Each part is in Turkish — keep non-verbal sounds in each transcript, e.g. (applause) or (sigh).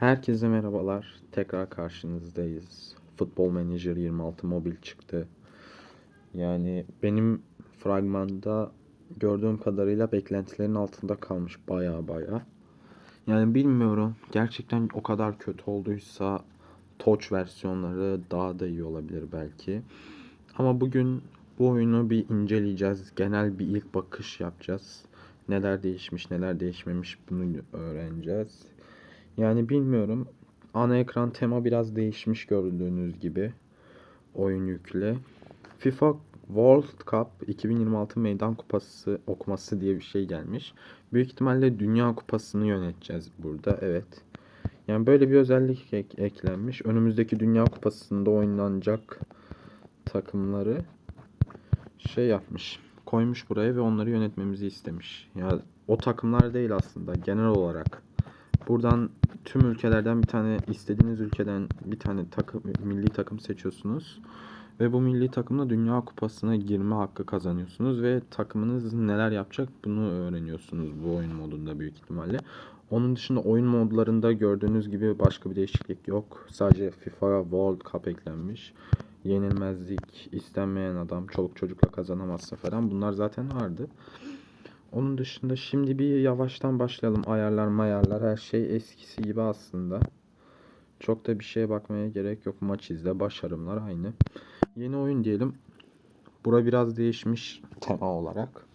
Herkese merhabalar. Tekrar karşınızdayız. Futbol Manager 26 mobil çıktı. Yani benim fragmanda gördüğüm kadarıyla beklentilerin altında kalmış baya baya. Yani bilmiyorum. Gerçekten o kadar kötü olduysa Touch versiyonları daha da iyi olabilir belki. Ama bugün bu oyunu bir inceleyeceğiz. Genel bir ilk bakış yapacağız. Neler değişmiş, neler değişmemiş bunu öğreneceğiz. Yani bilmiyorum. Ana ekran tema biraz değişmiş gördüğünüz gibi. Oyun yükle. FIFA World Cup 2026 Meydan Kupası okuması diye bir şey gelmiş. Büyük ihtimalle Dünya Kupası'nı yöneteceğiz burada. Evet. Yani böyle bir özellik ek- eklenmiş. Önümüzdeki Dünya Kupası'nda oynanacak takımları şey yapmış. Koymuş buraya ve onları yönetmemizi istemiş. Ya o takımlar değil aslında genel olarak. Buradan tüm ülkelerden bir tane istediğiniz ülkeden bir tane takım milli takım seçiyorsunuz ve bu milli takımla Dünya Kupası'na girme hakkı kazanıyorsunuz ve takımınız neler yapacak bunu öğreniyorsunuz bu oyun modunda büyük ihtimalle. Onun dışında oyun modlarında gördüğünüz gibi başka bir değişiklik yok. Sadece FIFA World Cup eklenmiş. Yenilmezlik, istenmeyen adam, çoluk çocukla kazanamazsa falan bunlar zaten vardı. Onun dışında şimdi bir yavaştan başlayalım. Ayarlar mayarlar her şey eskisi gibi aslında. Çok da bir şeye bakmaya gerek yok. Maç izle, başarımlar aynı. Yeni oyun diyelim. Bura biraz değişmiş tema olarak.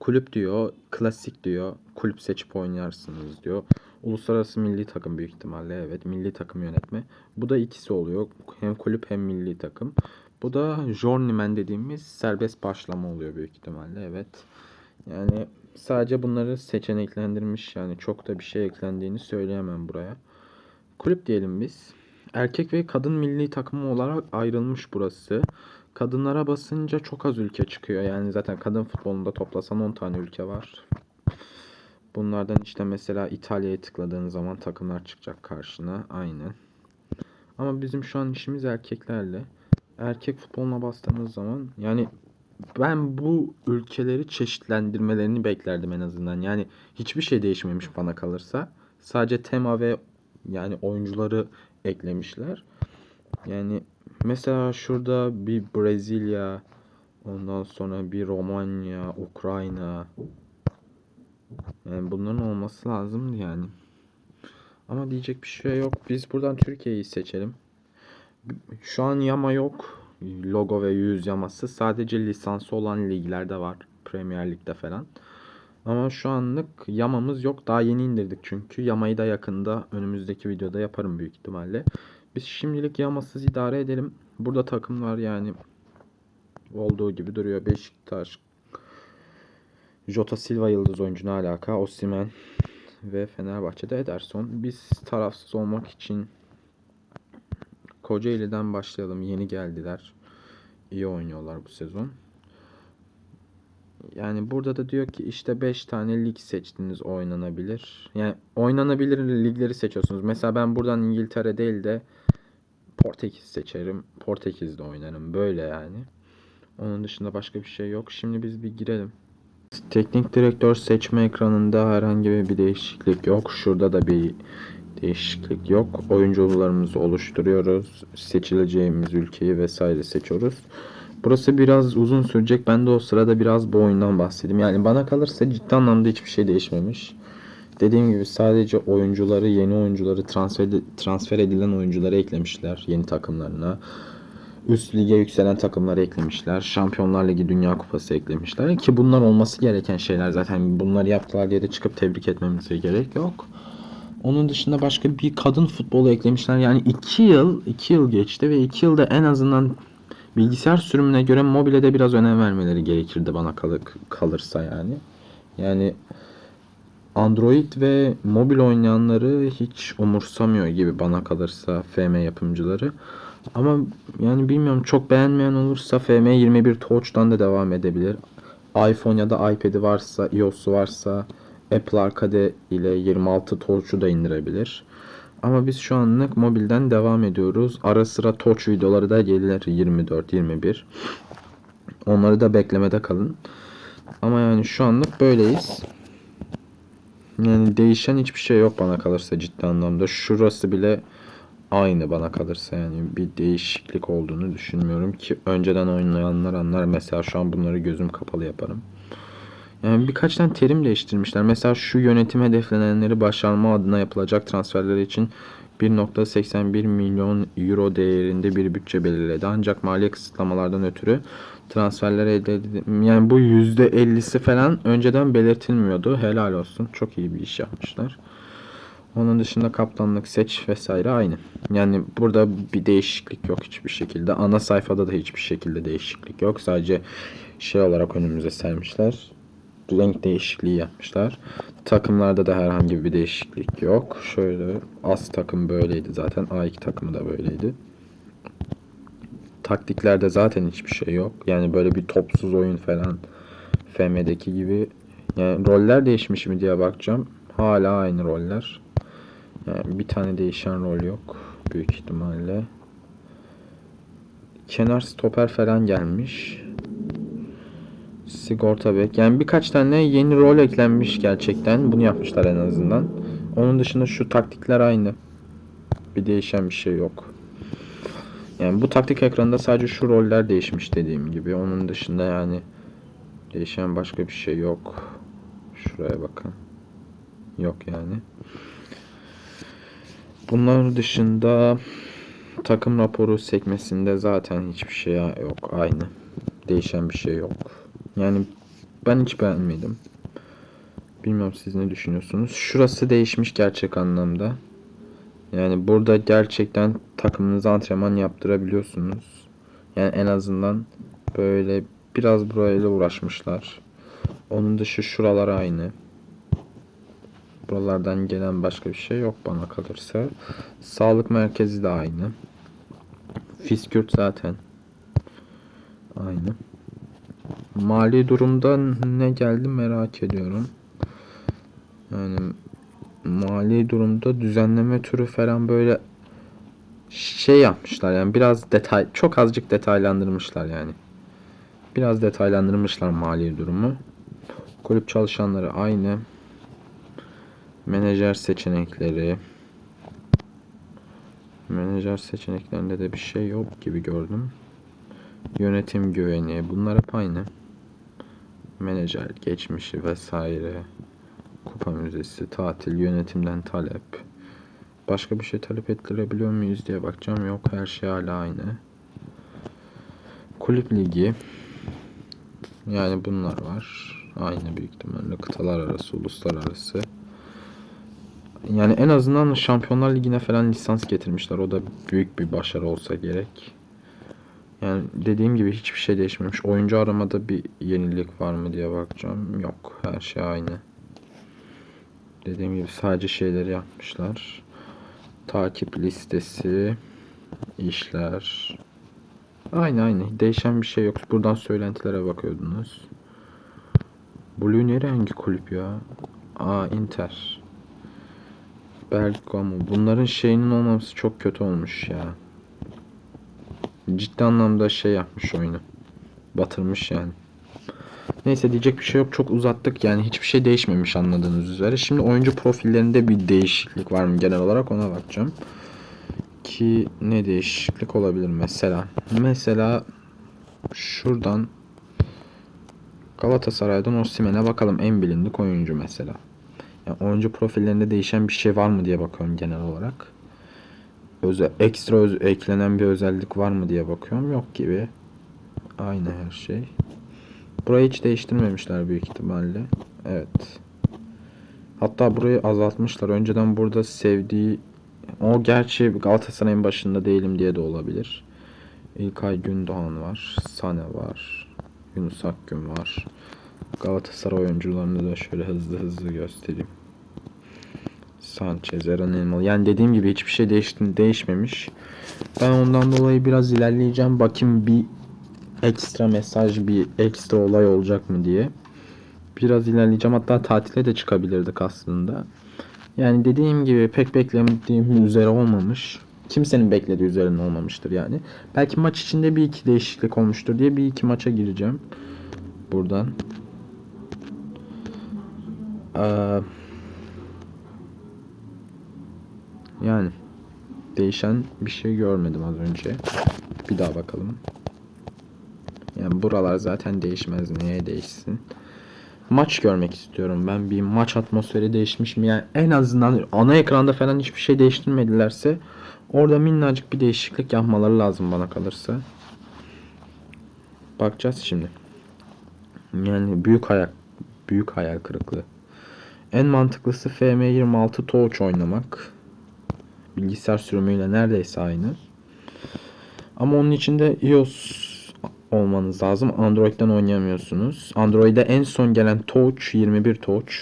Kulüp diyor, klasik diyor. Kulüp seçip oynarsınız diyor. Uluslararası milli takım büyük ihtimalle evet. Milli takım yönetme. Bu da ikisi oluyor. Hem kulüp hem milli takım. Bu da journeyman dediğimiz serbest başlama oluyor büyük ihtimalle evet. Yani sadece bunları seçeneklendirmiş yani çok da bir şey eklendiğini söyleyemem buraya. Kulüp diyelim biz. Erkek ve kadın milli takımı olarak ayrılmış burası. Kadınlara basınca çok az ülke çıkıyor. Yani zaten kadın futbolunda toplasan 10 tane ülke var. Bunlardan işte mesela İtalya'ya tıkladığın zaman takımlar çıkacak karşına. Aynen. Ama bizim şu an işimiz erkeklerle. Erkek futboluna bastığımız zaman yani ben bu ülkeleri çeşitlendirmelerini beklerdim en azından. Yani hiçbir şey değişmemiş bana kalırsa. Sadece tema ve yani oyuncuları eklemişler. Yani mesela şurada bir Brezilya, ondan sonra bir Romanya, Ukrayna. Yani bunların olması lazımdı yani. Ama diyecek bir şey yok. Biz buradan Türkiye'yi seçelim. Şu an yama yok. Logo ve yüz yaması. Sadece lisansı olan liglerde var. Premier Lig'de falan. Ama şu anlık yamamız yok. Daha yeni indirdik çünkü. Yamayı da yakında önümüzdeki videoda yaparım büyük ihtimalle. Biz şimdilik yamasız idare edelim. Burada takım var yani. Olduğu gibi duruyor. Beşiktaş. Jota Silva yıldız oyuncu ne alaka? Osimhen ve Fenerbahçe'de Ederson. Biz tarafsız olmak için Kocaeli'den başlayalım. Yeni geldiler. İyi oynuyorlar bu sezon. Yani burada da diyor ki işte 5 tane lig seçtiniz oynanabilir. Yani oynanabilir ligleri seçiyorsunuz. Mesela ben buradan İngiltere değil de Portekiz seçerim. Portekiz'de oynarım. Böyle yani. Onun dışında başka bir şey yok. Şimdi biz bir girelim. Teknik direktör seçme ekranında herhangi bir değişiklik yok. Şurada da bir değişiklik yok. Oyuncularımızı oluşturuyoruz. Seçileceğimiz ülkeyi vesaire seçiyoruz. Burası biraz uzun sürecek. Ben de o sırada biraz bu oyundan bahsedeyim. Yani bana kalırsa ciddi anlamda hiçbir şey değişmemiş. Dediğim gibi sadece oyuncuları, yeni oyuncuları transfer, transfer edilen oyuncuları eklemişler yeni takımlarına. Üst lige yükselen takımları eklemişler. Şampiyonlar Ligi Dünya Kupası eklemişler. Ki bunlar olması gereken şeyler zaten. Bunları yaptılar diye de çıkıp tebrik etmemize gerek yok. Onun dışında başka bir kadın futbolu eklemişler. Yani 2 yıl 2 yıl geçti ve 2 yılda en azından bilgisayar sürümüne göre mobile de biraz önem vermeleri gerekirdi bana kal- kalırsa yani. Yani Android ve mobil oynayanları hiç umursamıyor gibi bana kalırsa FM yapımcıları. Ama yani bilmiyorum çok beğenmeyen olursa FM21 Touch'tan da devam edebilir. iPhone ya da iPad'i varsa, iOS'u varsa Apple Arcade ile 26 Touch'u da indirebilir. Ama biz şu anlık mobilden devam ediyoruz. Ara sıra Touch videoları da gelir 24, 21. Onları da beklemede kalın. Ama yani şu anlık böyleyiz. Yani değişen hiçbir şey yok bana kalırsa ciddi anlamda. Şurası bile aynı bana kalırsa yani bir değişiklik olduğunu düşünmüyorum ki önceden oynayanlar anlar. Mesela şu an bunları gözüm kapalı yaparım. Yani birkaç tane terim değiştirmişler. Mesela şu yönetim hedeflenenleri başarma adına yapılacak transferler için 1.81 milyon euro değerinde bir bütçe belirledi. Ancak mali kısıtlamalardan ötürü transferler elde edildi. Yani bu %50'si falan önceden belirtilmiyordu. Helal olsun. Çok iyi bir iş yapmışlar. Onun dışında kaptanlık seç vesaire aynı. Yani burada bir değişiklik yok hiçbir şekilde. Ana sayfada da hiçbir şekilde değişiklik yok. Sadece şey olarak önümüze sermişler. Renk değişikliği yapmışlar. Takımlarda da herhangi bir değişiklik yok. Şöyle as takım böyleydi zaten. A2 takımı da böyleydi. Taktiklerde zaten hiçbir şey yok. Yani böyle bir topsuz oyun falan. FM'deki gibi. Yani roller değişmiş mi diye bakacağım. Hala aynı roller. Yani bir tane değişen rol yok. Büyük ihtimalle. Kenar stoper falan gelmiş. Sigorta bek. Yani birkaç tane yeni rol eklenmiş gerçekten. Bunu yapmışlar en azından. Onun dışında şu taktikler aynı. Bir değişen bir şey yok. Yani bu taktik ekranında sadece şu roller değişmiş dediğim gibi. Onun dışında yani değişen başka bir şey yok. Şuraya bakın. Yok yani. Bunlar dışında takım raporu sekmesinde zaten hiçbir şey yok. Aynı. Değişen bir şey yok. Yani ben hiç beğenmedim. Bilmiyorum siz ne düşünüyorsunuz. Şurası değişmiş gerçek anlamda. Yani burada gerçekten takımınıza antrenman yaptırabiliyorsunuz. Yani en azından böyle biraz burayla uğraşmışlar. Onun dışı şuralar aynı. Buralardan gelen başka bir şey yok bana kalırsa. Sağlık merkezi de aynı. Fiskürt zaten aynı. Mali durumda ne geldi merak ediyorum. Yani mali durumda düzenleme türü falan böyle şey yapmışlar yani biraz detay çok azıcık detaylandırmışlar yani. Biraz detaylandırmışlar mali durumu. Kulüp çalışanları aynı. Menajer seçenekleri. Menajer seçeneklerinde de bir şey yok gibi gördüm. Yönetim güveni. Bunlar hep aynı. Menajer geçmişi vesaire. Kupa müzesi, tatil, yönetimden talep. Başka bir şey talep ettirebiliyor muyuz diye bakacağım. Yok her şey hala aynı. Kulüp ligi. Yani bunlar var. Aynı büyük ihtimalle kıtalar arası, uluslararası. Yani en azından Şampiyonlar Ligi'ne falan lisans getirmişler. O da büyük bir başarı olsa gerek. Yani dediğim gibi hiçbir şey değişmemiş. Oyuncu aramada bir yenilik var mı diye bakacağım. Yok. Her şey aynı. Dediğim gibi sadece şeyleri yapmışlar. Takip listesi, işler. Aynı aynı. Değişen bir şey yok. Buradan söylentilere bakıyordunuz. Blue nere hangi kulüp ya? Aa Inter. Bergamo. Bunların şeyinin olmaması çok kötü olmuş ya. Ciddi anlamda şey yapmış oyunu. Batırmış yani. Neyse diyecek bir şey yok. Çok uzattık. Yani hiçbir şey değişmemiş anladığınız üzere. Şimdi oyuncu profillerinde bir değişiklik var mı genel olarak ona bakacağım. Ki ne değişiklik olabilir mesela? Mesela şuradan Galatasaray'dan Osimhen'e bakalım. En bilindik oyuncu mesela. Yani oyuncu profillerinde değişen bir şey var mı diye bakıyorum genel olarak. Özel, ekstra öz, eklenen bir özellik var mı diye bakıyorum. Yok gibi. Aynı her şey. Burayı hiç değiştirmemişler büyük ihtimalle. Evet. Hatta burayı azaltmışlar. Önceden burada sevdiği o gerçi Galatasaray'ın başında değilim diye de olabilir. İlkay Gündoğan var. Sane var. Yunus Akgün var. Galatasaray oyuncularını da şöyle hızlı hızlı göstereyim. Sanchez, Eren Elmalı. Yani dediğim gibi hiçbir şey değişti, değişmemiş. Ben ondan dolayı biraz ilerleyeceğim. Bakayım bir ekstra mesaj, bir ekstra olay olacak mı diye. Biraz ilerleyeceğim. Hatta tatile de çıkabilirdik aslında. Yani dediğim gibi pek beklediğim üzere olmamış. Kimsenin beklediği üzerine olmamıştır yani. Belki maç içinde bir iki değişiklik olmuştur diye bir iki maça gireceğim. Buradan. Ee, Yani değişen bir şey görmedim az önce. Bir daha bakalım. Yani buralar zaten değişmez. Neye değişsin? Maç görmek istiyorum. Ben bir maç atmosferi değişmiş mi? Yani en azından ana ekranda falan hiçbir şey değiştirmedilerse orada minnacık bir değişiklik yapmaları lazım bana kalırsa. Bakacağız şimdi. Yani büyük hayal büyük hayal kırıklığı. En mantıklısı FM26 Touch oynamak. Bilgisayar sürümüyle neredeyse aynı. Ama onun için de iOS olmanız lazım. Android'den oynayamıyorsunuz. Android'e en son gelen Touch 21 Touch.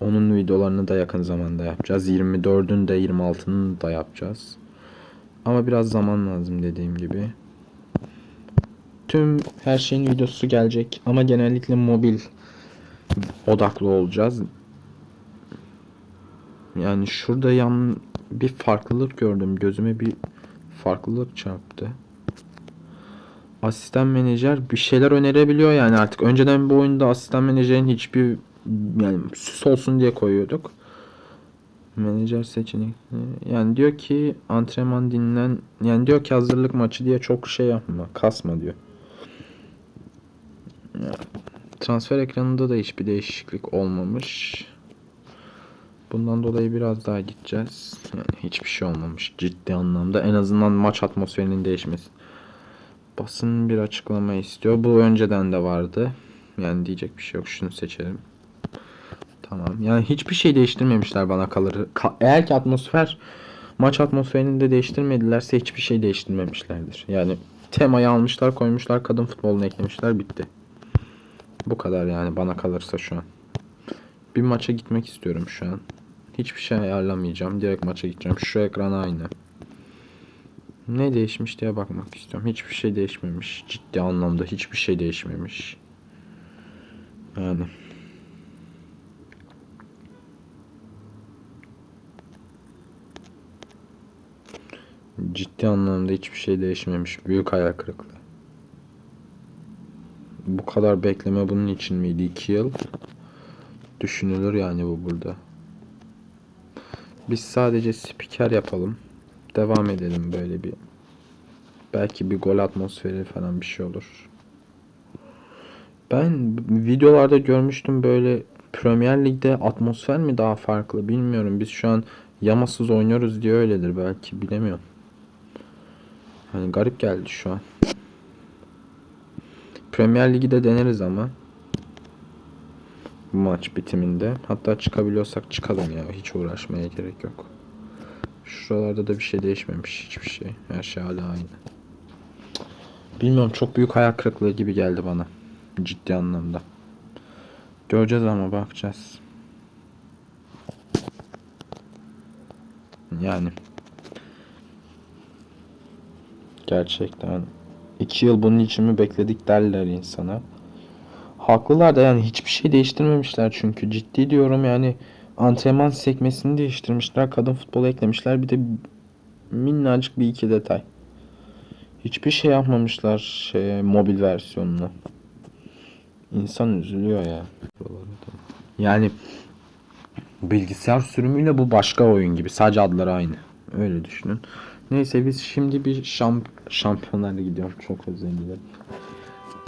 Onun videolarını da yakın zamanda yapacağız. 24'ün de 26'nın da yapacağız. Ama biraz zaman lazım dediğim gibi. Tüm her şeyin videosu gelecek ama genellikle mobil odaklı olacağız. Yani şurada yan bir farklılık gördüm. Gözüme bir farklılık çarptı. Asistan menajer bir şeyler önerebiliyor yani artık. Önceden bu oyunda asistan menajerin hiçbir yani süs olsun diye koyuyorduk. Menajer seçenek yani diyor ki antrenman dinlen yani diyor ki hazırlık maçı diye çok şey yapma kasma diyor. Transfer ekranında da hiçbir değişiklik olmamış. Bundan dolayı biraz daha gideceğiz. Yani hiçbir şey olmamış ciddi anlamda. En azından maç atmosferinin değişmesi. Basın bir açıklama istiyor. Bu önceden de vardı. Yani diyecek bir şey yok. Şunu seçelim. Tamam. Yani hiçbir şey değiştirmemişler bana kalır. Ka- Eğer ki atmosfer maç atmosferini de değiştirmedilerse hiçbir şey değiştirmemişlerdir. Yani temayı almışlar, koymuşlar, kadın futbolunu eklemişler, bitti. Bu kadar yani bana kalırsa şu an. Bir maça gitmek istiyorum şu an. Hiçbir şey ayarlamayacağım. Direkt maça gideceğim. Şu ekran aynı. Ne değişmiş diye bakmak istiyorum. Hiçbir şey değişmemiş. Ciddi anlamda hiçbir şey değişmemiş. Yani. Ciddi anlamda hiçbir şey değişmemiş. Büyük hayal kırıklığı. Bu kadar bekleme bunun için miydi? 2 yıl. Düşünülür yani bu burada. Biz sadece spiker yapalım. Devam edelim böyle bir. Belki bir gol atmosferi falan bir şey olur. Ben videolarda görmüştüm böyle Premier Lig'de atmosfer mi daha farklı bilmiyorum. Biz şu an yamasız oynuyoruz diye öyledir belki bilemiyorum. Hani garip geldi şu an. Premier Ligi de deneriz ama. Maç bitiminde. Hatta çıkabiliyorsak çıkalım ya. Hiç uğraşmaya gerek yok. Şuralarda da bir şey değişmemiş. Hiçbir şey. Her şey hala aynı. Bilmiyorum çok büyük hayal kırıklığı gibi geldi bana. Ciddi anlamda. Göreceğiz ama bakacağız. Yani. Gerçekten. iki yıl bunun için mi bekledik derler insana. Haklılar da yani hiçbir şey değiştirmemişler çünkü ciddi diyorum yani antrenman sekmesini değiştirmişler kadın futbolu eklemişler bir de minnacık bir iki detay. Hiçbir şey yapmamışlar şey, mobil versiyonuna. İnsan üzülüyor ya. Yani bilgisayar sürümüyle bu başka oyun gibi. Sadece adları aynı. Öyle düşünün. Neyse biz şimdi bir şamp şampiyonlarla gidiyorum. Çok özür dilerim.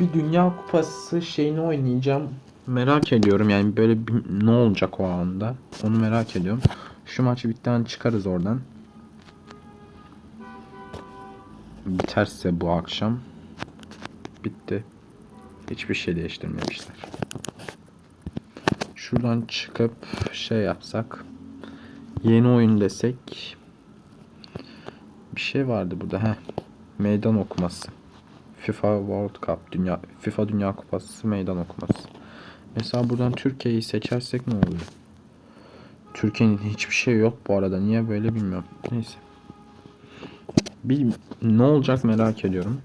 Bir dünya kupası şeyini oynayacağım. Merak ediyorum yani böyle bir, ne olacak o anda. Onu merak ediyorum. Şu maçı bitten çıkarız oradan. Biterse bu akşam. Bitti. Hiçbir şey değiştirmemişler. Şuradan çıkıp şey yapsak. Yeni oyun desek. Bir şey vardı burada. Heh. Meydan okuması. FIFA World Cup Dünya FIFA Dünya Kupası meydan okuması. Mesela buradan Türkiye'yi seçersek ne oluyor? Türkiye'nin hiçbir şey yok bu arada. Niye böyle bilmiyorum. Neyse. Bir ne olacak merak ediyorum.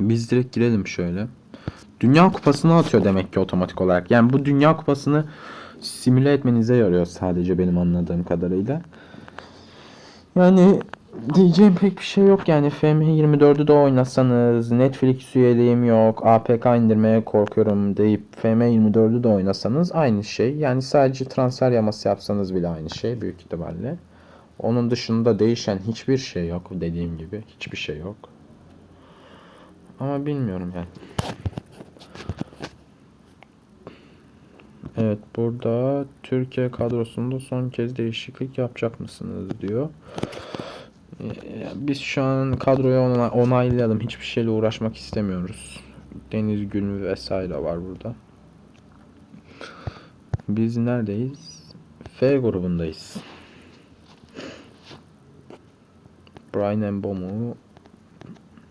Biz direkt girelim şöyle. Dünya Kupası'nı atıyor demek ki otomatik olarak. Yani bu Dünya Kupası'nı simüle etmenize yarıyor sadece benim anladığım kadarıyla. Yani diyeceğim pek bir şey yok yani FM24'ü de oynasanız Netflix üyeliğim yok APK indirmeye korkuyorum deyip FM24'ü de oynasanız aynı şey. Yani sadece transfer yaması yapsanız bile aynı şey büyük ihtimalle. Onun dışında değişen hiçbir şey yok dediğim gibi. Hiçbir şey yok. Ama bilmiyorum yani. Evet burada Türkiye kadrosunda son kez değişiklik yapacak mısınız diyor. Ee, Biz şu an kadroyu ona- onaylayalım. Hiçbir şeyle uğraşmak istemiyoruz. Deniz Gülmü vesaire var burada. Biz neredeyiz? F grubundayız. Brian Mbeumo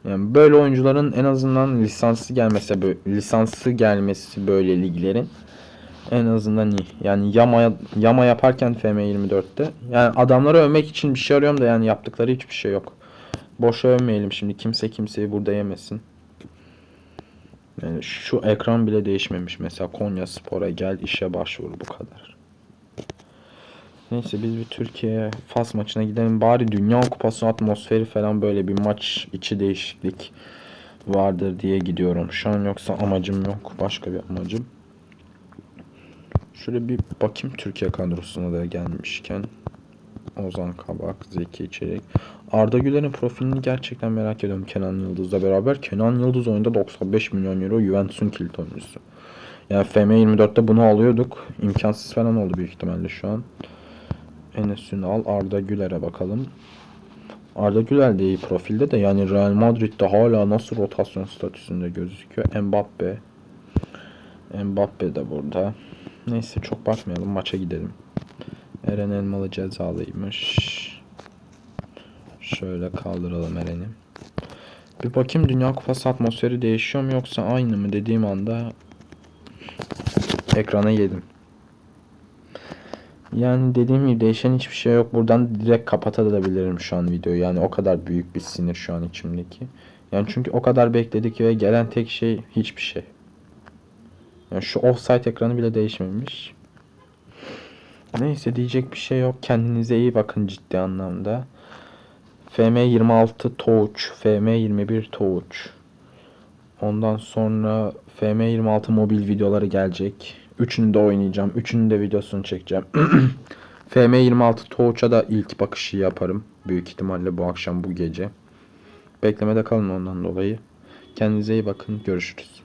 yani böyle oyuncuların en azından lisansı gelmesi bö- lisansı gelmesi böyle liglerin en azından iyi. Yani yama yama yaparken FM24'te yani adamları övmek için bir şey arıyorum da yani yaptıkları hiçbir şey yok. Boşa övmeyelim şimdi. Kimse kimseyi burada yemesin. Yani şu ekran bile değişmemiş. Mesela Konya Spor'a gel işe başvur bu kadar. Neyse biz bir Türkiye Fas maçına gidelim. Bari Dünya Kupası atmosferi falan böyle bir maç içi değişiklik vardır diye gidiyorum. Şu an yoksa amacım yok. Başka bir amacım. Şöyle bir bakayım Türkiye kadrosuna da gelmişken. Ozan Kabak, Zeki Çelik. Arda Güler'in profilini gerçekten merak ediyorum Kenan Yıldız'la beraber. Kenan Yıldız oyunda 95 milyon euro Juventus'un kilit oyuncusu. Yani FM24'te bunu alıyorduk. İmkansız falan oldu büyük ihtimalle şu an. Enes Ünal, Arda Güler'e bakalım. Arda Güler de iyi profilde de yani Real Madrid'de hala nasıl rotasyon statüsünde gözüküyor. Mbappe. Mbappe de burada. Neyse çok bakmayalım maça gidelim. Eren Elmalı cezalıymış. Şöyle kaldıralım Eren'i. Bir bakayım Dünya Kupası atmosferi değişiyor mu yoksa aynı mı dediğim anda ekrana yedim. Yani dediğim gibi değişen hiçbir şey yok. Buradan direkt kapatabilirim şu an videoyu. Yani o kadar büyük bir sinir şu an içimdeki. Yani çünkü o kadar bekledik ve gelen tek şey hiçbir şey. Yani şu offside ekranı bile değişmemiş. Neyse diyecek bir şey yok. Kendinize iyi bakın ciddi anlamda. FM26 Touch, FM21 Touch. Ondan sonra FM26 mobil videoları gelecek. Üçünü de oynayacağım. Üçünün de videosunu çekeceğim. (clears throat) FM26 Touch'a da ilk bakışı yaparım. Büyük ihtimalle bu akşam bu gece. Beklemede kalın ondan dolayı. Kendinize iyi bakın. Görüşürüz.